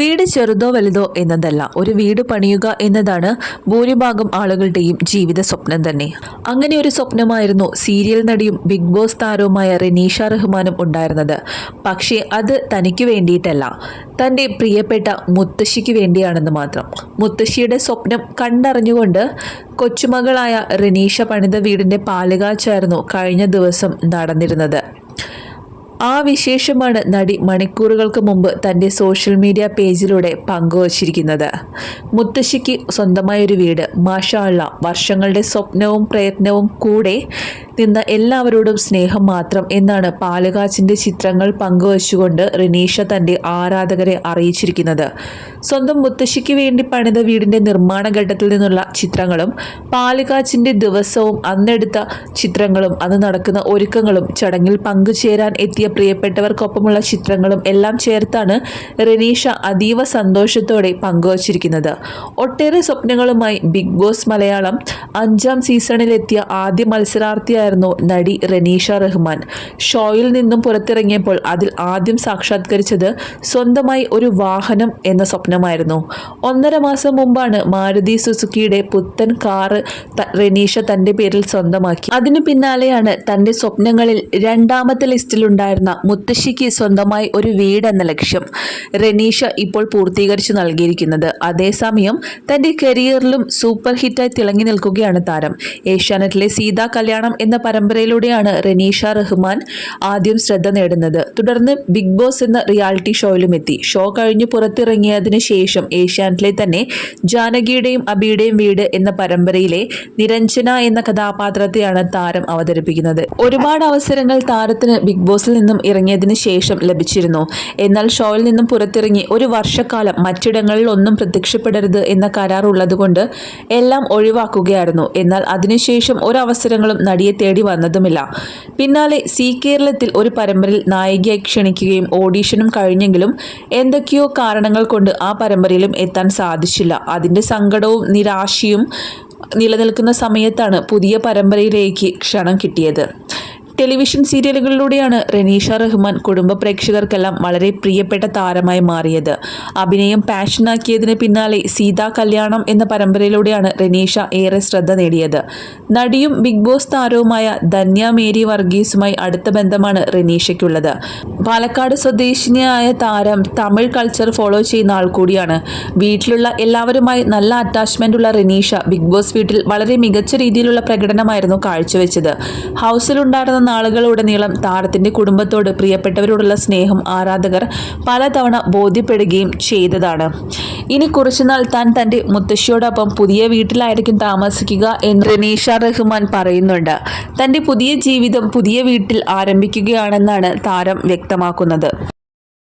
വീട് ചെറുതോ വലുതോ എന്നതല്ല ഒരു വീട് പണിയുക എന്നതാണ് ഭൂരിഭാഗം ആളുകളുടെയും ജീവിത സ്വപ്നം തന്നെ. അങ്ങനെ ഒരു സ്വപ്നമായിരുന്നു സീരിയൽ നടിയും ബിഗ് ബോസ് താരവുമായ റെനീഷ റഹ്മാനും ഉണ്ടായിരുന്നത്. പക്ഷേ അത് തനിക്ക് വേണ്ടിയിട്ടല്ല. തന്റെ പ്രിയപ്പെട്ട മുത്തശ്ശിക്ക് വേണ്ടിയാണെന്ന് മാത്രം. മുത്തശ്ശിയുടെ സ്വപ്നം കണ്ടറിഞ്ഞുകൊണ്ട് കൊച്ചുമകളായ റെനീഷ പണിത വീടിന്റെ പാലുകാച്ചായിരുന്നു കഴിഞ്ഞ ദിവസം നടന്നിരുന്നത്. ആ വിശേഷമാണ് നടി മണിക്കൂറുകൾക്ക് മുമ്പ് തന്റെ സോഷ്യൽ മീഡിയ പേജിലൂടെ പങ്കുവച്ചിരിക്കുന്നത്. മുത്തശ്ശിക്ക് സ്വന്തമായൊരു വീട് മാഷാള്ള വർഷങ്ങളുടെ സ്വപ്നവും പ്രയത്നവും കൂടെ നിന്ന എല്ലാവരോടും സ്നേഹം മാത്രം എന്നാണ് പാലുകാച്ചിന്റെ ചിത്രങ്ങൾ പങ്കുവച്ചുകൊണ്ട് റിനീഷ തന്റെ ആരാധകരെ അറിയിച്ചിരിക്കുന്നത് സ്വന്തം മുത്തശ്ശിക്ക് വേണ്ടി പണിത വീടിന്റെ നിർമ്മാണ ഘട്ടത്തിൽ നിന്നുള്ള ചിത്രങ്ങളും പാലുകാച്ചിന്റെ ദിവസവും അന്നെടുത്ത ചിത്രങ്ങളും അന്ന് നടക്കുന്ന ഒരുക്കങ്ങളും ചടങ്ങിൽ പങ്കുചേരാൻ എത്തിയ പ്രിയപ്പെട്ടവർക്കൊപ്പമുള്ള ചിത്രങ്ങളും എല്ലാം ചേർത്താണ് റിനീഷ അതീവ സന്തോഷത്തോടെ പങ്കുവച്ചിരിക്കുന്നത് ഒട്ടേറെ സ്വപ്നങ്ങളുമായി ബിഗ് ബോസ് മലയാളം അഞ്ചാം സീസണിലെത്തിയ ആദ്യ മത്സരാർത്ഥിയായിരുന്നു നടി റനീഷ റഹ്മാൻ. ഷോയിൽ നിന്നും പുറത്തിറങ്ങിയപ്പോൾ അതിൽ ആദ്യം സാക്ഷാത്കരിച്ചത് സ്വന്തമായി ഒരു വാഹനം എന്ന സ്വപ്നമായിരുന്നു. ഒന്നര മാസം മുമ്പാണ് മാരുതി സുസുക്കിയുടെ പുത്തൻ കാറ് റനീഷ തന്റെ പേരിൽ സ്വന്തമാക്കി. അതിനു പിന്നാലെയാണ് തന്റെ സ്വപ്നങ്ങളിൽ രണ്ടാമത്തെ ലിസ്റ്റിലുണ്ടായിരുന്ന മുത്തശ്ശിക്ക് സ്വന്തമായി ഒരു വീട് എന്ന ലക്ഷ്യം റനീഷ ഇപ്പോൾ പൂർത്തീകരിച്ചു നൽകിയിരിക്കുന്നത്. അതേസമയം തന്റെ കരിയറിലും സൂപ്പർ ഹിറ്റായി തിളങ്ങി നിൽക്കുകയാണ് താരം. ഏഷ്യാനെറ്റിലെ സീതാ കല്യാണം എന്ന പരമ്പരയിലൂടെയാണ് റനീഷ റഹ്മാൻ ആദ്യം ശ്രദ്ധ നേടുന്നത്. തുടർന്ന് ബിഗ് ബോസ് എന്ന റിയാലിറ്റി ഷോയിലും എത്തി. ഷോ കഴിഞ്ഞ് പുറത്തിറങ്ങിയതിനു ശേഷം ഏഷ്യാനെറ്റിലെ തന്നെ ജാനകിയുടെയും അബിയുടെയും വീട് എന്ന പരമ്പരയിലെ നിരഞ്ജന എന്ന കഥാപാത്രത്തെയാണ് താരം അവതരിപ്പിക്കുന്നത്. ഒരുപാട് അവസരങ്ങൾ താരത്തിന് ബിഗ് ബോസിൽ നിന്നും ഇറങ്ങിയതിനു ശേഷം ലഭിച്ചിരുന്നു. എന്നാൽ ഷോയിൽ നിന്നും പുറത്തിറങ്ങി ഒരു വർഷക്കാലം മറ്റിടങ്ങളിൽ ഒന്നും പ്രത്യക്ഷപ്പെടരുത് എന്ന കരാർ ഉള്ളതുകൊണ്ട് എല്ലാം ഒഴിവാക്കുകയായിരുന്നു. എന്നാൽ അതിനുശേഷം ഒരവസരങ്ങളും നടിയെ തേടി വന്നതുമില്ല. പിന്നാലെ സി കേരളത്തിൽ ഒരു പരമ്പരയിൽ നായികയായി ക്ഷണിക്കുകയും ഓഡീഷനും കഴിഞ്ഞെങ്കിലും എന്തൊക്കെയോ കാരണങ്ങൾ കൊണ്ട് ആ പരമ്പരയിലും എത്താൻ സാധിച്ചില്ല. അതിന്റെ സങ്കടവും നിരാശയും നിലനിൽക്കുന്ന സമയത്താണ് പുതിയ പരമ്പരയിലേക്ക് ക്ഷണം കിട്ടിയത്. ടെലിവിഷൻ സീരിയലുകളിലൂടെയാണ് റനീഷ റഹ്മാൻ കുടുംബ പ്രേക്ഷകർക്കെല്ലാം വളരെ പ്രിയപ്പെട്ട താരമായി മാറിയത്. അഭിനയം പാഷനാക്കിയതിന് പിന്നാലെ സീതാ കല്യാണം എന്ന പരമ്പരയിലൂടെയാണ് റനീഷ ഏറെ ശ്രദ്ധ നേടിയത്. നടിയും ബിഗ് ബോസ് താരവുമായ ധന്യ മേരി വർഗീസുമായി അടുത്ത ബന്ധമാണ് റനീഷയ്ക്കുള്ളത്. പാലക്കാട് സ്വദേശിനിയായ താരം തമിഴ് കൾച്ചർ ഫോളോ ചെയ്യുന്ന ആൾ കൂടിയാണ്. വീട്ടിലുള്ള എല്ലാവരുമായി നല്ല അറ്റാച്ച്മെന്റ് ഉള്ള റനീഷ ബിഗ് ബോസ് വീട്ടിൽ വളരെ മികച്ച രീതിയിലുള്ള പ്രകടനമായിരുന്നു കാഴ്ചവെച്ചത്. ഹൗസിലുണ്ടായിരുന്ന നാളുകളുടനീളം താരത്തിന്റെ കുടുംബത്തോട് പ്രിയപ്പെട്ടവരോടുള്ള സ്നേഹം ആരാധകർ പലതവണ ബോധ്യപ്പെടുകയും ചെയ്തതാണ്. ഇനി കുറച്ചുനാൾ താൻ തന്റെ മുത്തശ്ശിയോടൊപ്പം പുതിയ വീട്ടിലായിരിക്കും താമസിക്കുക എന്ന് റനീഷ റഹ്മാൻ പറയുന്നുണ്ട്. തന്റെ പുതിയ ജീവിതം പുതിയ വീട്ടിൽ ആരംഭിക്കുകയാണെന്നാണ് താരം വ്യക്തമാക്കുന്നത്.